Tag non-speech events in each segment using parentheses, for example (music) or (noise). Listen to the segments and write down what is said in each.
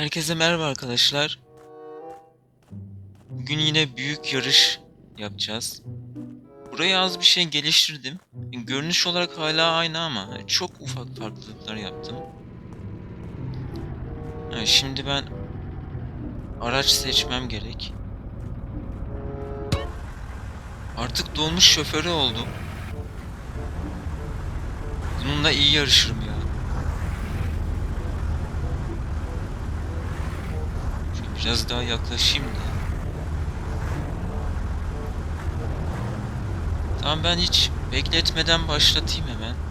Herkese merhaba arkadaşlar. Bugün yine büyük yarış yapacağız. Buraya az bir şey geliştirdim. Görünüş olarak hala aynı ama çok ufak farklılıklar yaptım. Ha, Şimdi ben araç seçmem gerek. Artık dolmuş şoförü oldum. Bununla iyi yarışırım ya. Şöyle biraz daha yaklaşayım da. Tamam ben hiç bekletmeden başlatayım hemen.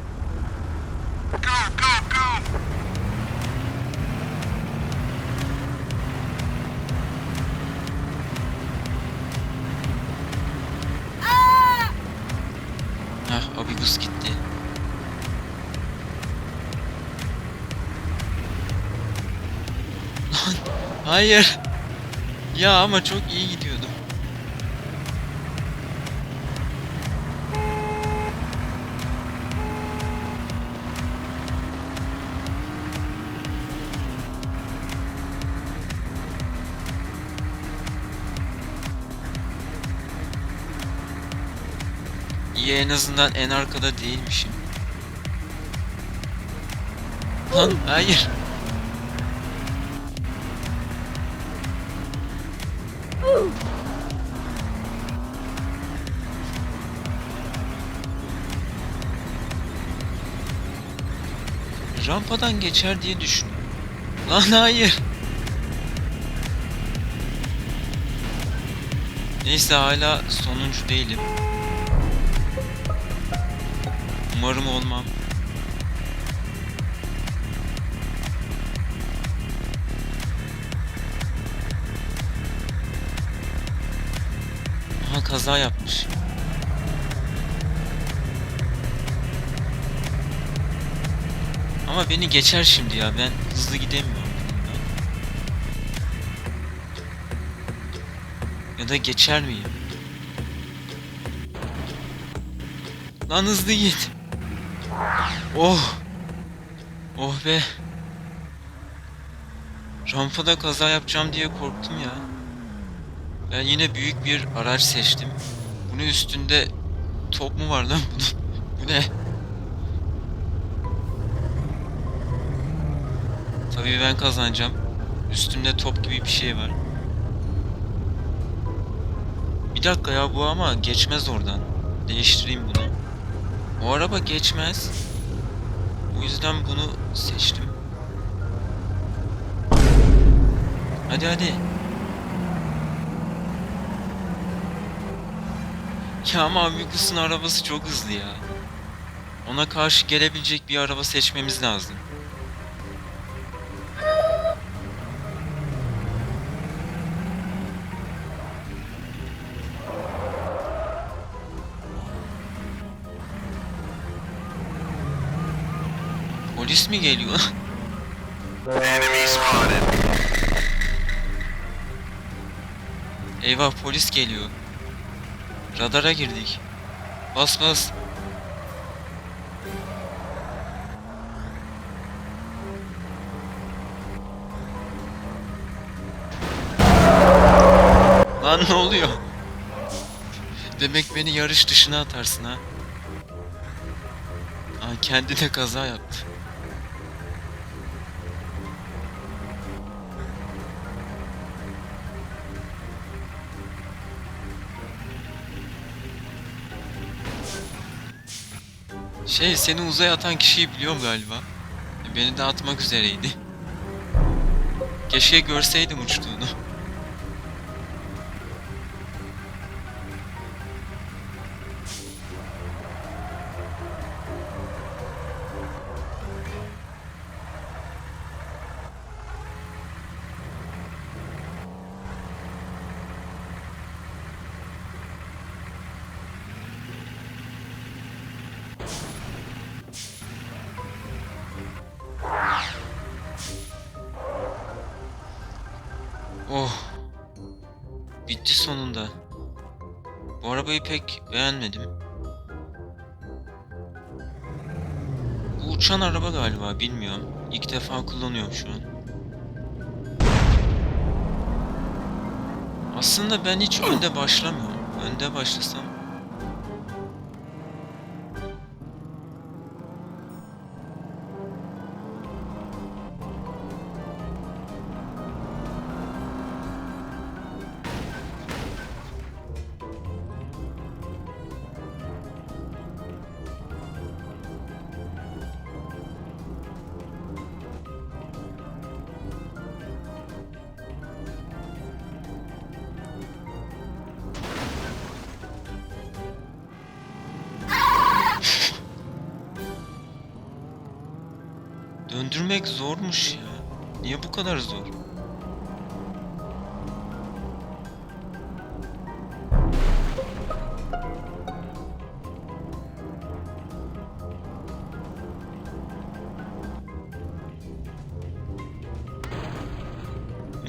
Hayır. Ya ama çok iyi gidiyordum. İyi en azından en arkada değilmişim. Lan hayır. Rampadan geçer diye düşünüyorum. Lan hayır. Neyse hala sonuncu değilim. Umarım olmam. Aha kaza yapmış. Ama beni geçer şimdi ya ben hızlı gidemiyorum. Ya da geçer miyim? Lan hızlı git. Oh. Oh be. Rampada kaza yapacağım diye korktum ya. Ben yine büyük bir araç seçtim. Bunun üstünde top mu var lan bunun? Bu ne? Tabii ben kazanacağım. Üstümde top gibi bir şey var. Bir dakika ya bu ama geçmez oradan. Değiştireyim bunu. O araba geçmez. O yüzden bunu seçtim. Hadi hadi. Ya ama Amigus'un arabası çok hızlı ya. Ona karşı gelebilecek bir araba seçmemiz lazım. Polis mi geliyor? (laughs) Eyvah polis geliyor. Radara girdik. Bas bas. Lan ne oluyor? Demek beni yarış dışına atarsın ha. Aa, kendi de kaza yaptı. Şey seni uzaya atan kişiyi biliyorum galiba. Beni de atmak üzereydi. Keşke görseydim uçtuğunu. Bitti sonunda. Bu arabayı pek beğenmedim. Bu uçan araba galiba bilmiyorum. İlk defa kullanıyorum şu an. Aslında ben hiç önde başlamıyorum. Önde başlasam Döndürmek zormuş ya. Niye bu kadar zor?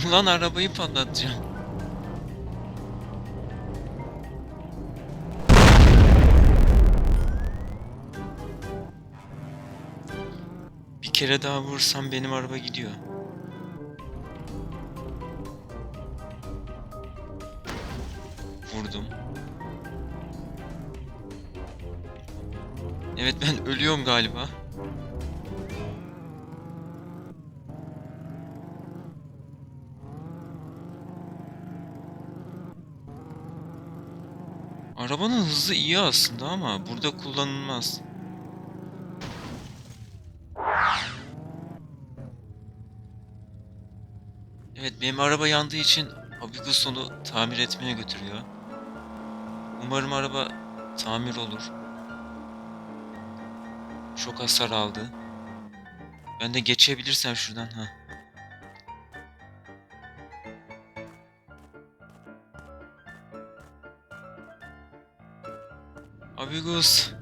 Ulan arabayı patlatacağım. Kere daha vursam benim araba gidiyor. Vurdum. Evet ben ölüyorum galiba. Arabanın hızı iyi aslında ama burada kullanılmaz. Evet benim araba yandığı için Abigus onu tamir etmeye götürüyor. Umarım araba tamir olur. Çok hasar aldı. Ben de geçebilirsem şuradan ha. Abigus.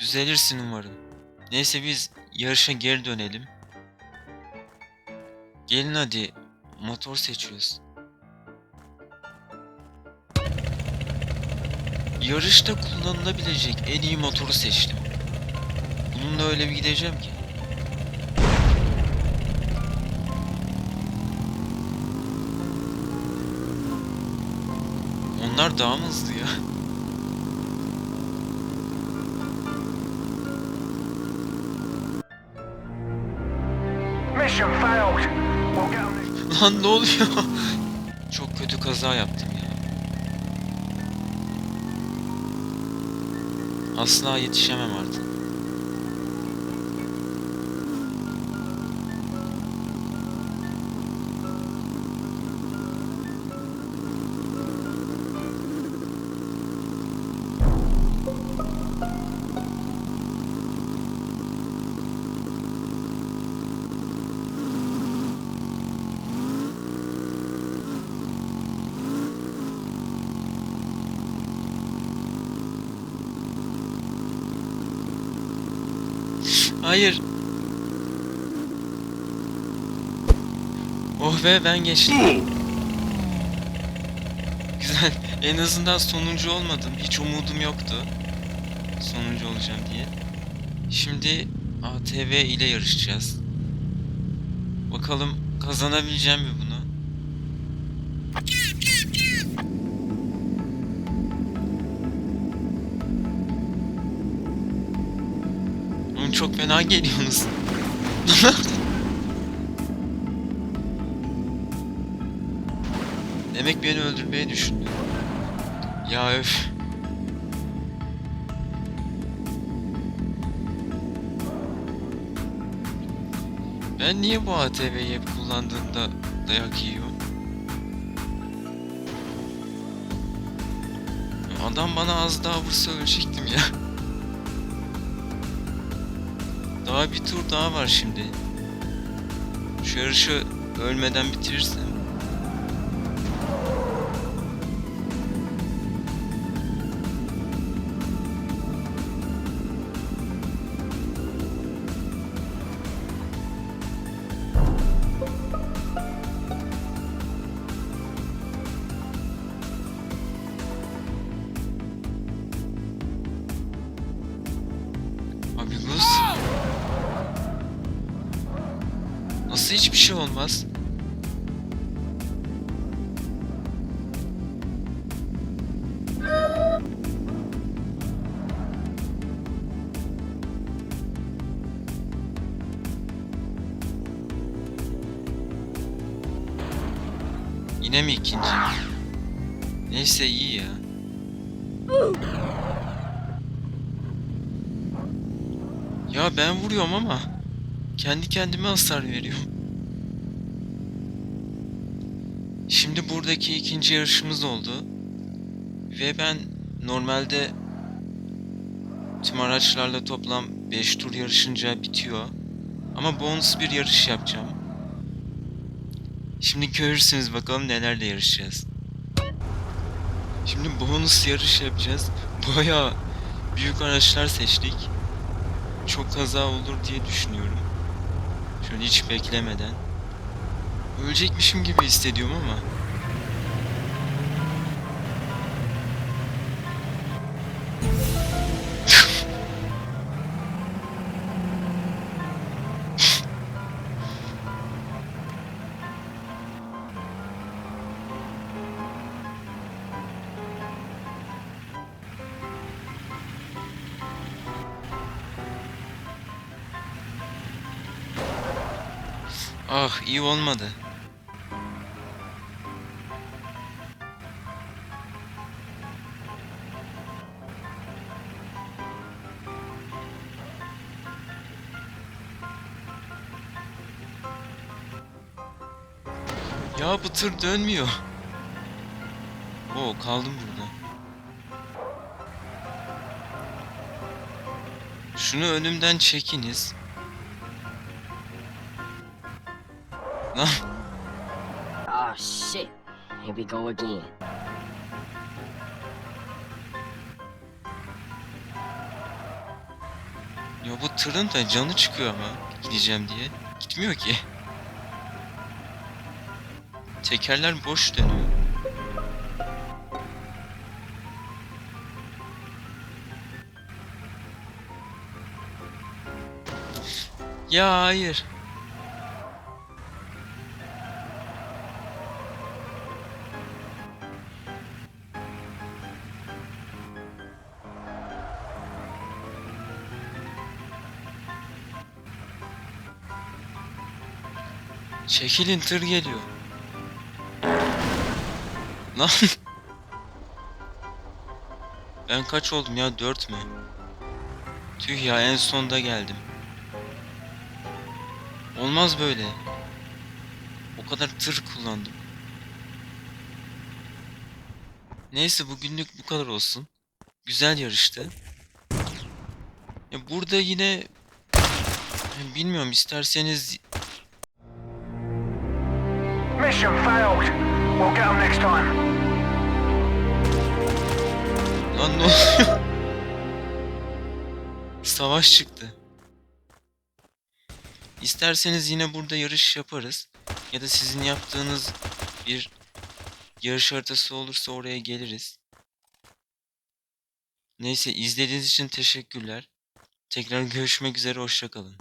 Düzelirsin umarım. Neyse biz yarışa geri dönelim. Gelin hadi motor seçiyoruz. Yarışta kullanılabilecek en iyi motoru seçtim. Bununla öyle bir gideceğim ki. Onlar daha mı hızlı ya? Lan ne oluyor? (laughs) Çok kötü kaza yaptım ya. Asla yetişemem artık. Hayır. Oh be ben geçtim. Güzel. En azından sonuncu olmadım. Hiç umudum yoktu. Sonuncu olacağım diye. Şimdi ATV ile yarışacağız. Bakalım kazanabileceğim mi bunu? Çok fena geliyorsunuz. (laughs) Demek beni öldürmeyi düşündü. Ya öf. Ben niye bu ATV'yi hep kullandığımda dayak yiyorum? Adam bana az daha vursa ölecektim ya. Daha bir tur daha var şimdi. Şu yarışı ölmeden bitirirsem. Olmaz. Yine mi ikinci? Neyse iyi ya. Ya ben vuruyorum ama kendi kendime hasar veriyorum. Şimdi buradaki ikinci yarışımız oldu. Ve ben normalde tüm araçlarla toplam 5 tur yarışınca bitiyor. Ama bonus bir yarış yapacağım. Şimdi görürsünüz bakalım nelerle yarışacağız. Şimdi bonus yarış yapacağız. Baya büyük araçlar seçtik. Çok kaza olur diye düşünüyorum. Şöyle hiç beklemeden. Ölecekmişim gibi hissediyorum ama. Ah iyi olmadı. Tır dönmüyor. Oo kaldım burada. Şunu önümden çekiniz. Lan Oh shit. Here we go again. Ya bu tırın da canı çıkıyor ama gideceğim diye. Gitmiyor ki. Tekerler boş dönüyor. Ya hayır. Çekilin tır geliyor. Lan. Ben kaç oldum ya? 4 mü? Tüh ya en sonda geldim. Olmaz böyle. O kadar tır kullandım. Neyse bugünlük bu kadar olsun. Güzel yarıştı. Ya burada yine bilmiyorum isterseniz Mission failed. We'll get them next time. Lan ne? Savaş çıktı. İsterseniz yine burada yarış yaparız. Ya da sizin yaptığınız bir yarış haritası olursa oraya geliriz. Neyse izlediğiniz için teşekkürler. Tekrar görüşmek üzere hoşçakalın.